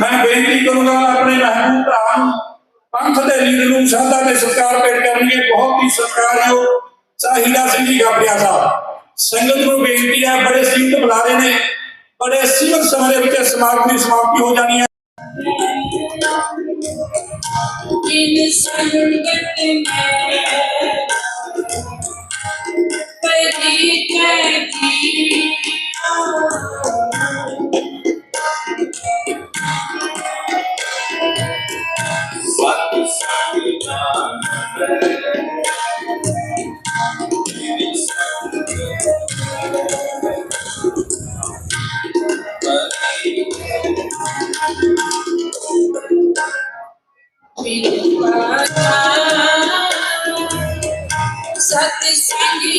ਮੈਂ ਬੇਨਤੀ ਕਰੂੰਗਾ ਆਪਣੇ ਮਹਿਬੂਬ ਭਰਾ ਨੂੰ ਪੰਥ ਦੇ ਲੀਡਰ ਨੂੰ ਸ਼ਰਧਾ ਦੇ ਸਤਿਕਾਰ ਭੇਟ ਕਰਨਗੇ। ਬਹੁਤ ਹੀ ਸਤਿਕਾਰਯੋਗ ਸਾਹਿਲਾ ਸਿੰਘ ਜੀ ਗਾਪਿਆ ਸਾਹਿਬ। ਸੰਗਤ ਨੂੰ ਬੇਨਤੀ ਹੈ, ਬੜੇ ਸਿੰਘ ਬੁਲਾਰੇ ਨੇ। ਬੜੇ ਸਿਮਰ ਸਮਰੇ ਵਿੱਚ ਸਮਾਪਤੀ ਸਮਾਪਤੀ ਹੋ ਜਾਣੀ ਹੈ। ਕਿਨ ਸੰਗਤ ਮੈਂ ਪਰੀ ਕਹਿਤੀ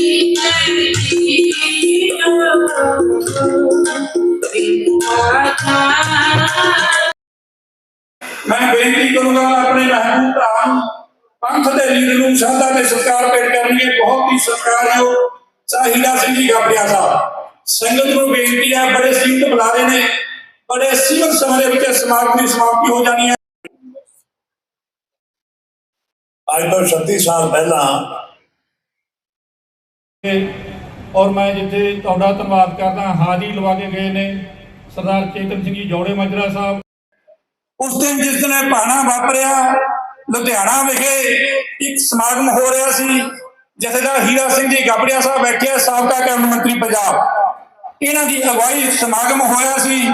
मेरी जती बिन पाता ਮੈਂ ਬੇਨਤੀ ਕਰੂੰਗਾ ਆਪਣੇ ਮਹਿਬੂਬ ਭਰਾ ਨੂੰ ਪੰਥ ਦੇ ਲੀਡਰ ਨੂੰ ਸ਼ਰਧਾ ਤੇ ਸਤਿਕਾਰ ਭੇਟ ਕਰਨਗੇ ਬਹੁਤ ਹੀ ਸਤਿਕਾਰਯੋਗ ਸਾਹਿਲਾ ਸਿੰਘ ਜੀ ਗਾਬੜਿਆ ਸਾਹਿਬ ਸੰਗਤ ਨੂੰ ਬੇਨਤੀ ਹੈ ਬੜੇ ਸੀਮਤ ਬੁਲਾਰੇ ਨੇ ਬੜੇ ਸੀਮਤ ਸਮੇਂ ਦੇ ਵਿੱਚ ਸਮਾਗਮ ਦੀ ਸਮਾਪਤੀ ਹੋ ਜਾਣੀ ਹੈ ਅੱਜ ਤੋਂ 36 ਸਾਲ ਪਹਿਲਾਂ ਔਰ ਮੈਂ ਜਿੱਥੇ ਤੁਹਾਡਾ ਧੰਨਵਾਦ ਕਰਦਾ, ਹਾਜ਼ਰੀ ਲਵਾ ਕੇ ਗਏ ਨੇ ਸਰਦਾਰ ਚੇਤਨ ਸਿੰਘ ਜੀ ਜੋੜੇ ਮਾਜਰਾ ਸਾਹਿਬ। ਉਸ ਦਿਨ ਜਿਸ ਦਿਨ ਇਹ ਭਾਣਾ ਵਾਪਰਿਆ, ਲੁਧਿਆਣਾ ਵਿਖੇ ਇੱਕ ਸਮਾਗਮ ਹੋ ਰਿਹਾ ਸੀ ਜਥੇਦਾਰ ਹੀਰਾ ਸਿੰਘ ਜੀ ਗਾਬੜਿਆ ਸਾਹਿਬ ਬੈਠੇ ਆ, ਸਾਬਕਾ ਕੈਬਨਿਟ ਮੰਤਰੀ ਪੰਜਾਬ। ਇਹਨਾਂ ਦੀ ਅਗਵਾਈ ਸਮਾਗਮ ਹੋਇਆ ਸੀ।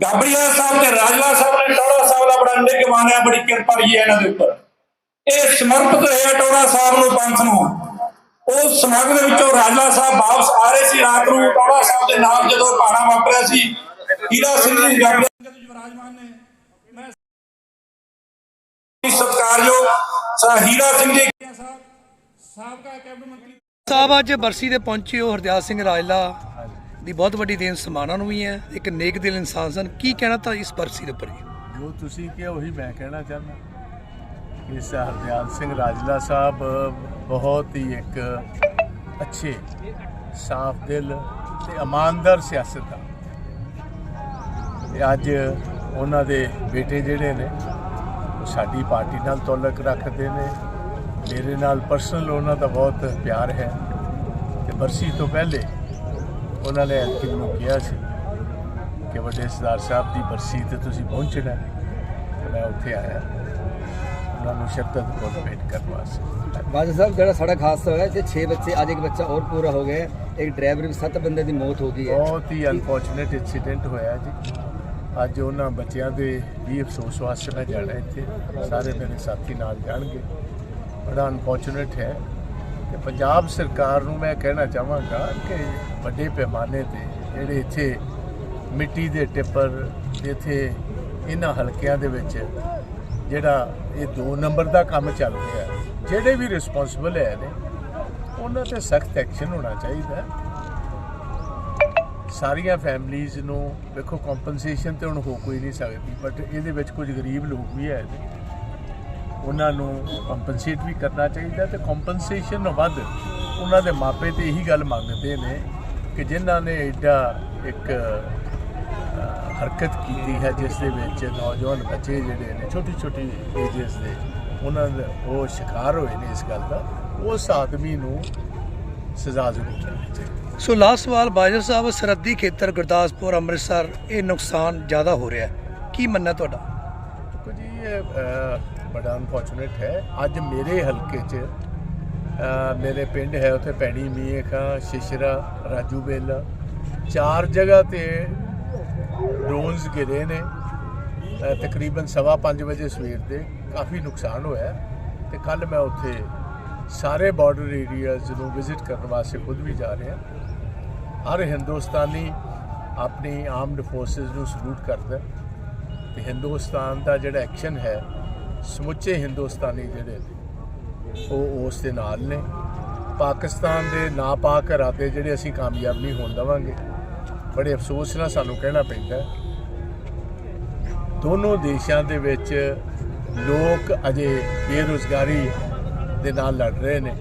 ਗਾਬੜੀਆ ਸਾਹਿਬ ਤੇ ਰਾਜਲਾ ਸਾਹਿਬ ਨੇ ਟੋੜਾ ਸਾਹਿਬ ਦਾ ਬੜਾ ਨਿੱਘ ਮਾਣਿਆ, ਬੜੀ ਕਿਰਪਾ ਰਹੀ ਹੈ ਇਹਨਾਂ ਦੇ ਉੱਪਰ। ਇਹ ਸਮਰਪਿਤ ਹੋਇਆ ਟੋੜਾ ਸਾਹਿਬ ਨੂੰ ਪੰਥ ਨੂੰ। ਉਸ ਸਮਾਗਮ ਦੇ ਵਿੱਚੋਂ ਰਾਜਲਾ ਸਾਹਿਬ ਵਾਪਸ ਆ ਰਹੇ ਸੀ ਰਾਤ ਨੂੰ ਟੋੜਾ ਸਾਹਿਬ ਦੇ ਨਾਲ ਜਦੋਂ ਭਾਣਾ ਵਾਪਰਿਆ ਸੀ ਹੀਰਾ ਸਿੰਘ ਜੀ ਗਾਬੜੀਆ ਵਿਰਾਜਮਾਨ ਨੇ ਮੈਂ ਸਤਿਕਾਰਯੋਗ ਸਾ ਹੀਰਾ ਸਿੰਘ ਜੀ ਸਾਹਿਬ ਸਾਬਕਾ ਕੈਬਨਿਟ ਮੰਤਰੀ ਸਾਹਿਬ ਅੱਜ ਬਰਸੀ ਤੇ ਪਹੁੰਚੇ ਹੋ ਹਰਦਿਆਲ ਸਿੰਘ ਰਾਜਲਾ ਦੀ ਬਹੁਤ ਵੱਡੀ ਦੇਣ ਸਮਾਨਾਂ ਨੂੰ ਵੀ ਹੈ। ਇੱਕ ਨੇਕ ਦਿਲ ਇਨਸਾਨ ਸਨ। ਕੀ ਕਹਿਣਾ ਤਾਂ ਇਸ ਬਰਸੀ ਦੇ ਉੱਪਰ ਜੀ? ਜੋ ਤੁਸੀਂ ਕਿਹਾ ਉਹੀ ਮੈਂ ਕਹਿਣਾ ਚਾਹੁੰਦਾ ਕਿ ਸਰ ਹਰਦਿਆਲ ਸਿੰਘ ਰਾਜਲਾ ਸਾਹਿਬ ਬਹੁਤ ਹੀ ਇੱਕ ਅੱਛੇ, ਸਾਫ਼ ਦਿਲ ਤੇ ਇਮਾਨਦਾਰ ਸਿਆਸਤਦਾਨ ਤੇ ਅੱਜ ਉਹਨਾਂ ਦੇ ਬੇਟੇ ਜਿਹੜੇ ਨੇ, ਉਹ ਸਾਡੀ ਪਾਰਟੀ ਨਾਲ ਤਾਲੁਕ ਰੱਖਦੇ ਨੇ। ਮੇਰੇ ਨਾਲ ਪਰਸਨਲ ਉਹਨਾਂ ਦਾ ਬਹੁਤ ਪਿਆਰ ਹੈ। ਤੇ ਬਰਸੀ ਤੋਂ ਪਹਿਲੇ ਉਹਨਾਂ ਨੇ ਐਤਕੀ ਨੂੰ ਕਿਹਾ ਸੀ ਕਿ ਵੱਡੇ ਸਰਦਾਰ ਸਾਹਿਬ ਦੀ ਬਰਸੀ ਤੇ ਤੁਸੀਂ ਪਹੁੰਚਣਾ ਹੈ। ਮੈਂ ਉੱਥੇ ਆਇਆ। ਉਹਨਾਂ ਨੂੰ ਸ਼ਰਕਤ ਭੇਟ ਕਰਨ ਵਾਸਤੇ। ਬਾਜਾ ਸਾਹਿਬ ਜਿਹੜਾ ਸੜਕ ਹਾਦਸਾ ਹੋਇਆ ਇੱਥੇ 6 ਬੱਚੇ ਅੱਜ ਇੱਕ ਬੱਚਾ ਹੋਰ ਪੂਰਾ ਹੋ ਗਿਆ। ਇੱਕ ਡਰਾਈਵਰ ਵੀ 7 ਬੰਦੇ ਦੀ ਮੌਤ ਹੋ ਗਈ ਹੈ। ਬਹੁਤ ਹੀ ਅਨਫੋਰਚੂਨੇਟ ਇਨਸੀਡੈਂਟ ਹੋਇਆ ਜੀ। ਅੱਜ ਉਹਨਾਂ ਬੱਚਿਆਂ ਦੇ ਵੀ ਅਫਸੋਸ ਵਾਸਤੇ ਮੈਂ ਜਾਣਾ ਇੱਥੇ। ਸਾਰੇ ਮੇਰੇ ਸਾਥੀ ਨਾਲ ਜਾਣਗੇ। ਬੜਾ ਅਨਫੋਰਚੂਨੇਟ ਹੈ। ਕਿ ਪੰਜਾਬ ਸਰਕਾਰ ਨੂੰ ਮੈਂ ਕਹਿਣਾ ਚਾਹਾਂਗਾ ਕਿ ਵੱਡੇ ਪੈਮਾਨੇ ਤੇ ਜਿਹੜੇ ਇੱਥੇ ਮਿੱਟੀ ਦੇ ਟਿੱਪਰ ਇੱਥੇ ਇਹਨਾਂ ਹਲਕਿਆਂ ਦੇ ਵਿੱਚ ਜਿਹੜਾ ਇਹ ਦੋ ਨੰਬਰ ਦਾ ਕੰਮ ਚੱਲ ਰਿਹਾ ਜਿਹੜੇ ਵੀ ਰਿਸਪੌਂਸਿਬਲ ਹੈ ਨੇ ਉਹਨਾਂ ਤੇ ਸਖਤ ਐਕਸ਼ਨ ਹੋਣਾ ਚਾਹੀਦਾ ਸਾਰੀਆਂ ਫੈਮਲੀਆਂ ਨੂੰ ਵੇਖੋ ਕੰਪਨਸੇਸ਼ਨ ਤੇ ਹੁਣ ਹੋ ਕੋਈ ਨਹੀਂ ਸਕਦੀ ਬਟ ਇਹਦੇ ਵਿੱਚ ਕੁਝ ਗਰੀਬ ਲੋਕ ਵੀ ਹੈ ਨੇ ਉਹਨਾਂ ਨੂੰ ਕੰਪਨਸੇਟ ਵੀ ਕਰਨਾ ਚਾਹੀਦਾ ਤੇ ਕੰਪਨਸੇਸ਼ਨ ਵੱਧ ਉਹਨਾਂ ਦੇ ਮਾਪੇ ਤੇ ਇਹੀ ਗੱਲ ਮੰਗਦੇ ਨੇ ਕਿ ਜਿਨ੍ਹਾਂ ਨੇ ਐਡਾ ਇੱਕ ਹਰਕਤ ਕੀਤੀ ਹੈ ਜਿਸ ਦੇ ਵਿੱਚ ਨੌਜਵਾਨ ਬੱਚੇ ਜਿਹੜੇ ਨੇ ਛੋਟੀ ਛੋਟੀ ਏਜਸ ਦੇ ਉਹਨਾਂ ਦੇ ਉਹ ਸ਼ਿਕਾਰ ਹੋਏ ਨੇ ਇਸ ਗੱਲ ਦਾ ਉਸ ਆਦਮੀ ਨੂੰ ਸਜ਼ਾ ਜ਼ਰੂਰ ਮਿਲਣੀ ਚਾਹੀਦੀ। ਸੋ ਲਾਸਟ ਸਵਾਲ ਬਾਜਰ ਸਾਹਿਬ ਸਰਹੱਦੀ ਖੇਤਰ ਗੁਰਦਾਸਪੁਰ ਅੰਮ੍ਰਿਤਸਰ ਇਹ ਨੁਕਸਾਨ ਜ਼ਿਆਦਾ ਹੋ ਰਿਹਾ ਹੈ। ਕੀ ਮੰਨਣਾ ਤੁਹਾਡਾ? ਦੇਖੋ ਜੀ ਇਹ ਬੜਾ ਅਨਫੋਰਚੂਨੇਟ ਹੈ। ਅੱਜ ਮੇਰੇ ਹਲਕੇ 'ਚ ਮੇਰੇ ਪਿੰਡ ਹੈ ਉੱਥੇ ਪੈਣੀ ਮੀਏ ਖਾਂ ਸ਼ਿਸ਼ਰਾ ਰਾਜੂ ਬੇਲਾ ਚਾਰ ਜਗ੍ਹਾ ਤੇ ਡਰੋਨਸ ਗਿਰੇ ਨੇ। ਤਕਰੀਬਨ ਸਵਾ ਪੰਜ ਵਜੇ ਸਵੇਰ ਦੇ ਕਾਫੀ ਨੁਕਸਾਨ ਹੋਇਆ ਹੈ ਤੇ ਕੱਲ ਮੈਂ ਉੱਥੇ ਸਾਰੇ ਬਾਰਡਰ ਏਰੀਆਜ਼ ਨੂੰ ਵਿਜ਼ਿਟ ਕਰਨ ਵਾਸਤੇ ਖੁਦ ਵੀ ਜਾ ਰਿਹਾ ਹਰ ਹਿੰਦੁਸਤਾਨੀ ਆਪਣੀ ਆਰਮਡ ਫੋਰਸਸ ਨੂੰ ਸਲੂਟ ਕਰਦਾ ਹੈ। ਤੇ ਹਿੰਦੁਸਤਾਨ ਦਾ ਜਿਹੜਾ ਐਕਸ਼ਨ ਹੈ, ਸਮੁੱਚੇ ਹਿੰਦੁਸਤਾਨੀ ਜਿਹੜੇ ਉਹ ਉਸ ਦੇ ਨਾਲ ਨੇ। ਪਾਕਿਸਤਾਨ ਦੇ ਨਾਪਾਕ ਇਰਾਦੇ ਜਿਹੜੇ ਅਸੀਂ ਕਾਮਯਾਬ ਨਹੀਂ ਹੋਣ ਦੇਵਾਂਗੇ। ਬੜੇ ਅਫਸੋਸ ਨਾਲ ਸਾਨੂੰ ਕਹਿਣਾ ਪੈਂਦਾ ਦੋਨੋਂ ਦੇਸ਼ਾਂ ਦੇ ਵਿੱਚ ਲੋਕ ਅਜੇ ਬੇਰੁਜ਼ਗਾਰੀ ਦੇ ਨਾਲ ਲੜ ਰਹੇ ਨੇ।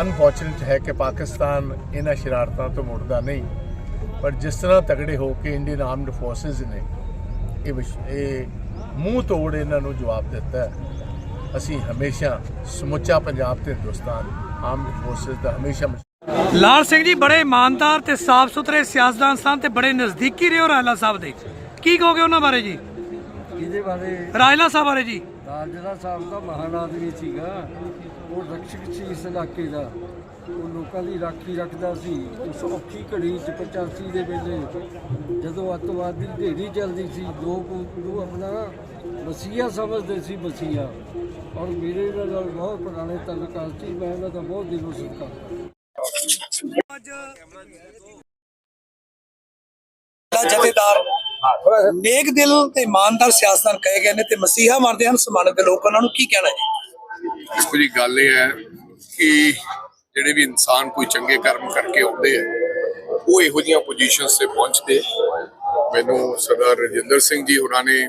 ਅਨਫੋਰਚੂਨੇਟ ਹੈ ਕਿ ਪਾਕਿਸਤਾਨ ਇਹਨਾਂ ਸ਼ਰਾਰਤਾਂ ਤੋਂ ਮੁੜਦਾ ਨਹੀਂ। ਪਰ ਜਿਸ ਤਰ੍ਹਾਂ ਤਗੜੇ ਹੋ ਕੇ ਇੰਡੀਅਨ ਆਰਮਡ ਫੋਰਸਸ ਨੇ ਇਹ ਇਹ ਮੂੰਹ ਤੋੜ ਇਹਨਾਂ ਨੂੰ ਜਵਾਬ ਦਿੱਤਾ ਅਸੀਂ ਹਮੇਸ਼ਾ ਸਮੁੱਚਾ ਪੰਜਾਬ ਤੇ ਹਿੰਦੁਸਤਾਨ ਆਰਮਡ ਫੋਰਸਸ ਦਾ ਹਮੇਸ਼ਾ ਲਾਲ ਸਿੰਘ ਜੀ ਬੜੇ ਇਮਾਨਦਾਰ ਤੇ ਸਾਫ਼ ਸੁਥਰੇ ਸਿਆਸਤਦਾਨ ਸਨ ਤੇ ਬੜੇ ਨਜ਼ਦੀਕੀ ਰਹੇ ਹੋ ਰਾਜਲਾ ਸਾਹਿਬ ਦੇ। ਕੀ ਕਹੋਗੇ ਉਹਨਾਂ ਬਾਰੇ ਜੀ? ਇਹਦੇ ਬਾਰੇ ਰਾਜਲਾ ਸਾਹਿਬ ਬਾਰੇ ਜੀ। ਰਾਜਾ ਸਾਹਿਬ ਦਾ ਮਹਾਨ ਆਦਮੀ ਸੀਗਾ। ਉਹ ਰਕਸ਼ਕ ਸੀ ਇਸ ਇਲਾਕੇ ਦਾ। ਉਹ ਲੋਕਾਂ ਦੀ ਰਾਖੀ ਰੱਖਦਾ ਸੀ। ਉਸ ਔਖੀ ਘੜੀ ਚ 85 ਦੇ ਵੇਲੇ ਜਦੋਂ ਅੱਤਵਾਦ ਢੇਰੀ ਚੱਲਦੀ ਸੀ ਲੋਕ ਉਹਨੂੰ ਆਪਣਾ ਵਸੀਆ ਸਮਝਦੇ ਸੀ ਵਸੀਆ ਔਰ ਮੇਰੇ ਨਾਲ ਬਹੁਤ ਪੁਰਾਣੇ ਤਾਲੁਕਾਤ ਸੀ। ਮੈਂ ਇਹਨਾਂ ਦਾ ਬਹੁਤ ਦਿਲੋਂ ਸਤਿਕਾਰ ਜਥੇਦਾਰ ਨੇਕ ਦਿਲ ਤੇ ਇਮਾਨਦਾਰ ਸਿਆਸਤਦਾਨ ਕਹੇ ਗਏ ਨੇ ਤੇ ਮਸੀਹਾ ਮੰਨਦੇ ਹਨ ਸਮਾਨਤ ਦੇ ਲੋਕ ਉਹਨਾਂ ਨੂੰ ਕੀ ਕਹਿਣਾ ਜੀ ਗੱਲ ਇਹ ਹੈ ਕਿ ਜਿਹੜੇ ਵੀ ਇਨਸਾਨ ਕੋਈ ਚੰਗੇ ਕਰਮ ਕਰਕੇ ਆਉਂਦੇ ਆ ਉਹ ਇਹੋ ਜਿਹੀਆਂ ਪੋਜੀਸ਼ਨਸ ਤੇ ਪਹੁੰਚਦੇ ਮੈਨੂੰ ਸਰਦਾਰ ਰਜਿੰਦਰ ਸਿੰਘ ਜੀ ਹੋਰਾਂ ਨੇ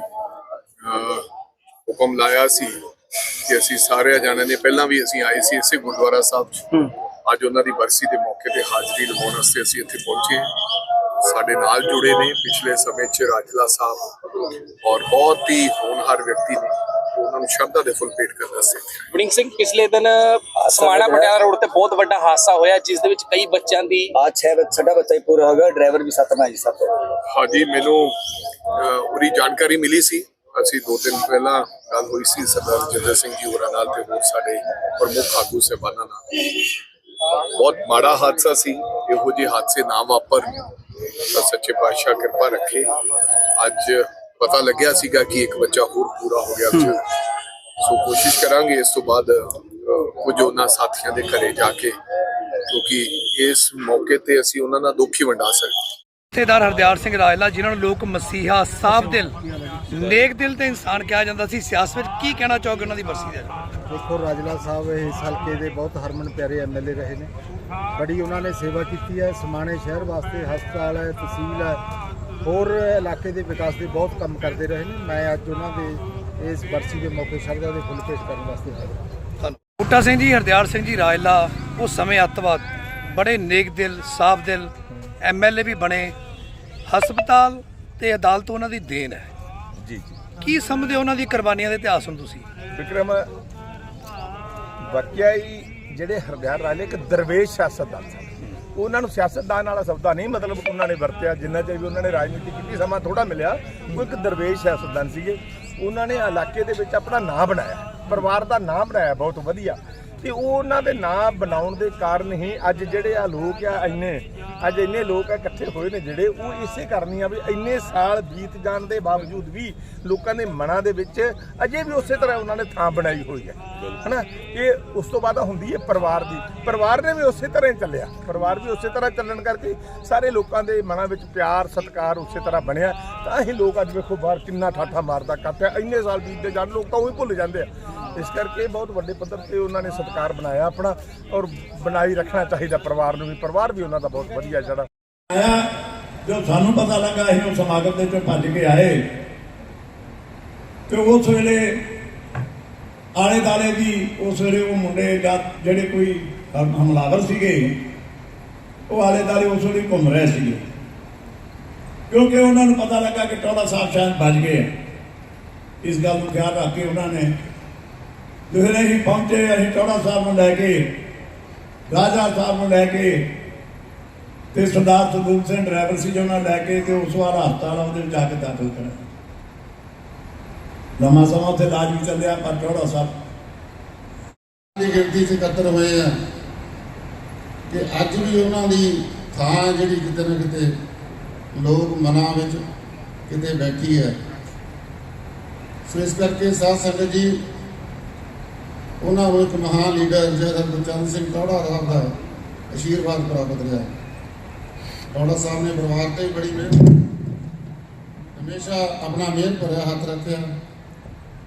ਹੁਕਮ ਲਾਇਆ ਸੀ ਕਿ ਅਸੀਂ ਸਾਰੇ ਜਾਣਿਆਂ ਨੇ ਪਹਿਲਾਂ ਵੀ ਅਸੀਂ ਆਏ ਸੀ ਇਸੇ ਗੁਰਦੁਆਰਾ ਸਾਹਿਬ 'ਚ। ਅੱਜ ਉਹਨਾਂ ਦੀ ਬਰਸੀ ਦੇ ਮੌਕੇ ਤੇ ਹਾਜ਼ਰੀ ਲਵਾਉਣ ਵਾਸਤੇ ਅਸੀਂ ਇੱਥੇ ਪਹੁੰਚੇ ਸਾਡੇ ਨਾਲ ਜੁੜੇ ਨੇ ਪਿਛਲੇ ਸਮੇਂ 'ਚ ਰਾਜਲਾ ਸਾਹਿਬ ਔਰ ਬਹੁਤ ਹੀ ਹੋਣਹਾਰ ਵਿਅਕਤੀ ਨੇ। ਉਹਨਾਂ ਨੂੰ ਸ਼ਬਦਾਂ ਦੇ ਫੁੱਲ ਪੇਟ ਕਰਦਾ ਸੀ ਬ੍ਰਿੰਗ ਸਿੰਘ ਪਿਛਲੇ ਦਿਨ ਸਮਾਣਾ ਪਟਿਆਲਾ ਰੋਡ ਤੇ ਬਹੁਤ ਵੱਡਾ ਹਾਦਸਾ ਹੋਇਆ ਜਿਸ ਦੇ ਵਿੱਚ ਕਈ ਬੱਚਿਆਂ ਦੀ ਆ 6 ਬੱਚਾ ਸਾਡਾ ਬੱਚਾ ਹੀ ਪੂਰਾ ਹੋ ਗਿਆ ਡਰਾਈਵਰ ਵੀ ਸਤਮਾ ਜੀ ਸਾਥੋਂ ਹਾਂਜੀ ਮੈਨੂੰ ਪੂਰੀ ਜਾਣਕਾਰੀ ਮਿਲੀ ਸੀ। ਅਸੀਂ ਦੋ ਦਿਨ ਪਹਿਲਾਂ ਗੱਲ ਹੋਈ ਸੀ ਸਰਦਾਰ ਜਿੰਦਰ ਸਿੰਘ ਜੀ ਹੋਰਾਂ ਨਾਲ ਤੇ ਹੋਰ ਸਾਡੇ ਪ੍ਰਮੁੱਖ ਆਗੂ ਸਹਿਬਾਨਾਂ ਨਾਲ। ਬਹੁਤ ਮਾੜਾ ਹਾਦਸਾ ਸੀ ਇਹੋ ਜਿਹੇ ਹਾਦਸੇ ਨਾ ਵਾਪਰਨ ਤਾਂ ਸੱਚੇ ਪਾਤਸ਼ਾਹ ਕਿਰਪਾ ਰੱਖੇ ਅੱਜ ਪਤਾ ਲੱਗਿਆ ਸੀਗਾ ਕਿ ਇੱਕ ਬੱਚਾ ਹੋਰ ਪੂਰਾ ਹੋ ਗਿਆ ਸੀ ਸੋ ਕੋਸ਼ਿਸ਼ ਕਰਾਂਗੇ ਇਸ ਤੋਂ ਬਾਅਦ ਕੁਝ ਉਹਨਾਂ ਸਾਥੀਆਂ ਦੇ ਘਰੇ ਜਾ ਕੇ ਕਿਉਂਕਿ ਇਸ ਮੌਕੇ ਤੇ ਅਸੀਂ ਉਹਨਾਂ ਦਾ ਦੁੱਖ ਹੀ ਵੰਡਾ ਸਕਦੇ ਜਥੇਦਾਰ ਹਰਦਿਆਲ ਸਿੰਘ ਰਾਜਲਾ ਜਿਨ੍ਹਾਂ ਨੂੰ ਲੋਕ ਮਸੀਹਾ ਸਾਫ਼ ਦਿਲ ਨੇਕ ਦਿਲ ਤੇ ਇਨਸਾਨ ਕਿਹਾ ਜਾਂਦਾ ਸੀ ਸਿਆਸਤ ਵਿੱਚ ਕੀ ਕਹਿਣਾ ਚਾਹੋਗੇ ਉਹਨਾਂ ਦੀ ਬਰਸੀ ਦੇ ਦੇਖੋ ਰਾਜਲਾ ਸਾਹਿਬ ਇਸ ਹਲਕੇ ਦੇ ਬਹੁਤ ਹਰਮਨ ਪਿਆਰੇ ਐਮਐਲਏ ਰਹੇ ਨੇ। ਬੜੀ ਉਹਨਾਂ ਨੇ ਸੇਵਾ ਕੀਤੀ ਹੈ ਸਮਾਣੇ ਸ਼ਹਿਰ ਵਾਸਤੇ ਹਸਪਤਾਲ ਹੈ ਤਹਿਸੀਲ ਹੈ ਹੋਰ ਇਲਾਕੇ ਦੇ ਵਿਕਾਸ ਦੇ ਬਹੁਤ ਕੰਮ ਕਰਦੇ ਰਹੇ ਨੇ। ਮੈਂ ਅੱਜ ਉਹਨਾਂ ਦੇ ਇਸ ਬਰਸੀ ਦੇ ਮੌਕੇ ਸ਼ਰਧਾ ਦੇ ਫੁੱਲ ਪੇਸ਼ ਕਰਨ ਵਾਸਤੇ ਆਇਆ ਬੂਟਾ ਸਿੰਘ ਜੀ ਹਰਦਿਆਲ ਸਿੰਘ ਜੀ ਰਾਜਲਾ ਉਸ ਸਮੇਂ ਅੱਤਵਾਦ ਬੜੇ ਨੇਕ ਦਿਲ ਸਾਫ਼ ਦਿਲ ਐਮਐਲਏ ਵੀ ਬਣੇ। ਹਸਪਤਾਲ ਤੇ ਅਦਾਲਤ ਉਹਨਾਂ ਦੀ ਦੇਣ ਹੈ। ਜੀ ਜੀ। ਕੀ ਸਮਝਦੇ ਹੋ ਉਹਨਾਂ ਦੀ ਕੁਰਬਾਨੀਆਂ ਦੇ ਇਤਿਹਾਸ ਨੂੰ ਤੁਸੀਂ? ਵਿਕਰਮ ਵਾਕਿਆ ਹੀ ਜਿਹੜੇ ਹਰਦਿਆਲ ਰਾਜੇ ਇੱਕ ਦਰਵੇਸ਼ ਸਿਆਸਤਦਾਨ ਸਨ। ਉਹਨਾਂ ਨੂੰ ਸਿਆਸਤਦਾਨ ਵਾਲਾ ਸ਼ਬਦ ਨਹੀਂ ਮਤਲਬ ਉਹਨਾਂ ਨੇ ਵਰਤਿਆ ਜਿੰਨਾ ਚਿਰ ਵੀ ਉਹਨਾਂ ਨੇ ਰਾਜਨੀਤੀ ਕੀਤੀ ਸਮਾਂ ਥੋੜਾ ਮਿਲਿਆ। ਉਹ ਇੱਕ ਦਰਵੇਸ਼ ਸਿਆਸਤਦਾਨ ਸੀਗੇ। ਉਹਨਾਂ ਨੇ ਇਲਾਕੇ ਦੇ ਵਿੱਚ ਆਪਣਾ ਨਾਂ ਬਣਾਇਆ। ਪਰਿਵਾਰ ਦਾ ਨਾਂ ਬਣਾਇਆ ਬਹੁਤ ਵਧੀਆ। ਤੇ ਉਹ ਉਹਨਾਂ ਦੇ ਨਾਂ ਬਣਾਉਣ ਦੇ ਕਾਰਨ ਹੀ ਅੱਜ ਜਿਹੜੇ ਆ ਲੋਕ ਆ ਇੰਨੇ ਅੱਜ ਇੰਨੇ ਲੋਕ ਇਕੱਠੇ ਹੋਏ ਨੇ ਜਿਹੜੇ ਉਹ ਇਸੇ ਕਰਨੀ ਆ ਵੀ ਇੰਨੇ ਸਾਲ ਬੀਤ ਜਾਣ ਦੇ ਬਾਵਜੂਦ ਵੀ ਲੋਕਾਂ ਦੇ ਮਨਾਂ ਦੇ ਵਿੱਚ ਅਜੇ ਵੀ ਉਸੇ ਤਰ੍ਹਾਂ ਉਹਨਾਂ ਨੇ ਥਾਂ ਬਣਾਈ ਹੋਈ ਹੈ। ਹਨਾ? ਇਹ ਉਸ ਤੋਂ ਬਾਅਦ ਹੁੰਦੀ ਹੈ ਪਰਿਵਾਰ ਦੀ। ਪਰਿਵਾਰ ਨੇ ਵੀ ਉਸੇ ਤਰ੍ਹਾਂ ਹੀ ਚੱਲਿਆ। ਪਰਿਵਾਰ ਵੀ ਉਸੇ ਤਰ੍ਹਾਂ ਚੱਲਣ ਕਰਕੇ ਸਾਰੇ ਲੋਕਾਂ ਦੇ ਮਨਾਂ ਵਿੱਚ ਪਿਆਰ, ਸਤਿਕਾਰ ਉਸੇ ਤਰ੍ਹਾਂ ਬਣਿਆ। ਤਾਂ ਹੀ ਲੋਕ ਅੱਜ ਵੇਖੋ ਬਾਹਰ ਕਿੰਨਾ ਠਾਠਾ ਮਾਰਦਾ ਕਾਪਿਆ ਇੰਨੇ ਸਾਲ ਬੀਤਦੇ ਜਾਣ, ਲੋਕ ਤਾਂ ਉਹੀ ਭੁੱਲ ਜਾਂਦੇ ਆ। ਇਸ ਕਰਕੇ ਬਹੁਤ ਵੱਡੇ ਪੱਧਰ ਤੇ ਉਹਨਾਂ ਨੇ ਸਤਿਕਾਰ ਬਣਾਇਆ ਆਪਣਾ ਔਰ ਬਣਾਈ ਰੱਖਣਾ ਚਾਹੀਦਾ ਪਰਿਵਾਰ ਨੂੰ ਵੀ। ਪਰਿਵਾਰ ਵੀ ਉਹਨਾਂ ਦਾ ਬਹੁਤ ਵਧੀਆ ਜਿਹੜਾ ਆਇਆ ਜੋ ਸਾਨੂੰ ਪਤਾ ਲੱਗਾ ਅਸੀਂ ਉਹ ਸਮਾਗਮ ਦੇ ਚੋਂ ਭੱਜ ਕੇ ਆਏ, ਤੇ ਉਸ ਵੇਲੇ ਆਲੇ ਦਾਲੇ ਦੀ, ਉਸ ਵੇਲੇ ਉਹ ਮੁੰਡੇ ਜਿਹੜੇ ਕੋਈ ਹਮਲਾਵਰ ਸੀਗੇ, ਉਹ ਆਲੇ ਦਾਲੇ ਉਸ ਵੇਲੇ ਘੁੰਮ ਰਹੇ ਸੀਗੇ। ਕਿਉਂਕਿ ਉਹਨਾਂ ਨੂੰ ਪਤਾ ਲੱਗਾ ਕਿ ਟੋੜਾ ਸਾਹਿਬ ਸ਼ਾਇਦ ਬਚ ਗਏ ਇਸ ਗੱਲ ਨੂੰ ਖਿਆਲ ਰੱਖ ਕੇ ਉਹਨਾਂ ਨੇ ਜਿਹੜੇ ਅਸੀਂ ਪਹੁੰਚੇ, ਅਸੀਂ ਟੋੜਾ ਸਾਹਿਬ ਨੂੰ ਲੈ ਕੇ, ਰਾਜਾ ਸਾਹਿਬ ਨੂੰ ਲੈ ਕੇ ਤੇ ਸਰਦਾਰ ਸੰਦੂਕ ਸਿੰਘ ਡਰਾਈਵਰ ਸੀ ਜੋ ਉਹਨਾਂ ਲੈ ਕੇ ਤੇ ਉਸ ਵਾਰ ਹਸਪਤਾਲ ਉਹਦੇ ਵਿੱਚ ਜਾ ਕੇ ਦਾਖਲ ਕਰਾਇਆ ਲੰਮਾ ਸਮਾਂ ਉੱਥੇ ਇਲਾਜ ਵੀ ਚੱਲਿਆ, ਪਰ ਟੋੜਾ ਸਾਹਿਬ ਦੀ ਗਿਣਤੀ 'ਚ ਇਕੱਤਰ ਹੋਏ ਆ ਕਿ ਅੱਜ ਵੀ ਉਹਨਾਂ ਦੀ ਥਾਂ ਜਿਹੜੀ ਕਿਤੇ ਨਾ ਕਿਤੇ ਲੋਕ ਮਨਾਂ ਵਿੱਚ ਕਿਤੇ ਬੈਠੀ ਹੈ। ਸੋ ਇਸ ਕਰਕੇ ਸਾਧ ਸੰਗਤ ਜੀ, ਉਹਨਾਂ ਨੂੰ ਇੱਕ ਮਹਾਨ ਲੀਡਰ ਜਿਹੜਾ ਗੁਰਚਰਨ ਸਿੰਘ ਟੌੜਾ ਸਾਹਿਬ ਦਾ ਆਸ਼ੀਰਵਾਦ ਪ੍ਰਾਪਤ ਰਿਹਾ। ਟੌੜਾ ਸਾਹਿਬ ਨੇ ਪਰਿਵਾਰ ਤੇ ਬੜੀ ਮਿਹਨਤ ਹਮੇਸ਼ਾ ਆਪਣਾ ਮਿਹਨਤ ਭਰਿਆ ਹੱਥ ਰੱਖਿਆ।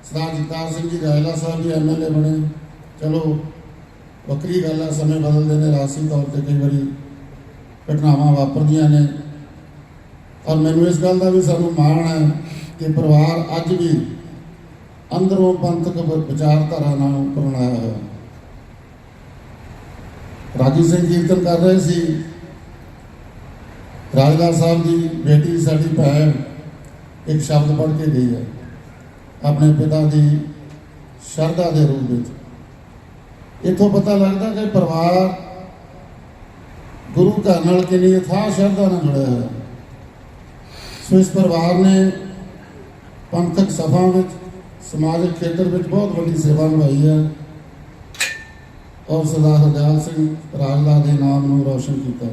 ਸਰਦਾਰ ਜਗਤਾਰ ਸਿੰਘ ਜੀ ਰਾਇਲਾ ਸਾਹਿਬ ਵੀ ਐਮਐਲਏ ਬਣੇ। ਚਲੋ, ਵੱਖਰੀ ਗੱਲ ਹੈ ਸਮੇਂ ਬਦਲਦੇ ਨੇ ਰਾਸੀ ਤੌਰ ਤੇ ਕਈ ਵਾਰੀ ਘਟਨਾਵਾਂ ਵਾਪਰਦੀਆਂ ਨੇ। ਔਰ ਮੈਨੂੰ ਇਸ ਗੱਲ ਦਾ ਵੀ ਸਾਨੂੰ ਮਾਣ ਹੈ ਕਿ ਪਰਿਵਾਰ ਅੱਜ ਵੀ ਅੰਦਰੋਂ ਪੰਥਕ ਵਿਚਾਰਧਾਰਾ ਨਾਲ ਪ੍ਰਣਾਇਆ ਹੋਇਆ। ਰਾਜੀ ਸਿੰਘ ਕੀਰਤਨ ਕਰ ਰਹੇ ਸੀ। ਰਾਜਦਾਰ ਸਾਹਿਬ ਦੀ ਬੇਟੀ ਸਾਡੀ ਭੈਣ ਇੱਕ ਸ਼ਬਦ ਪੜ੍ਹ ਕੇ ਗਈ ਹੈ, ਆਪਣੇ ਪਿਤਾ ਦੀ ਸ਼ਰਧਾ ਦੇ ਰੂਪ ਵਿੱਚ। ਇਥੋਂ ਪਤਾ ਲੱਗਦਾ ਕਿ ਪਰਿਵਾਰ ਗੁਰੂ ਘਰ ਨਾਲ ਕਿੰਨੀ ਅਥਾਹ ਸ਼ਰਧਾ ਨਾਲ ਜੁੜਿਆ ਹੋਇਆ ਸੋ ਇਸ ਪਰਿਵਾਰ ਨੇ ਪੰਥਕ ਸਭਾ ਵਿੱਚ, ਸਮਾਜਿਕ ਖੇਤਰ ਵਿੱਚ ਬਹੁਤ ਵੱਡੀ ਸੇਵਾ ਨਿਭਾਈ ਹੈ ਔਰ ਸਰਦਾਰ ਹਰਦਿਆਲ ਸਿੰਘ ਰਾਜਲਾ ਦੇ ਨਾਮ ਨੂੰ ਰੌਸ਼ਨ ਕੀਤਾ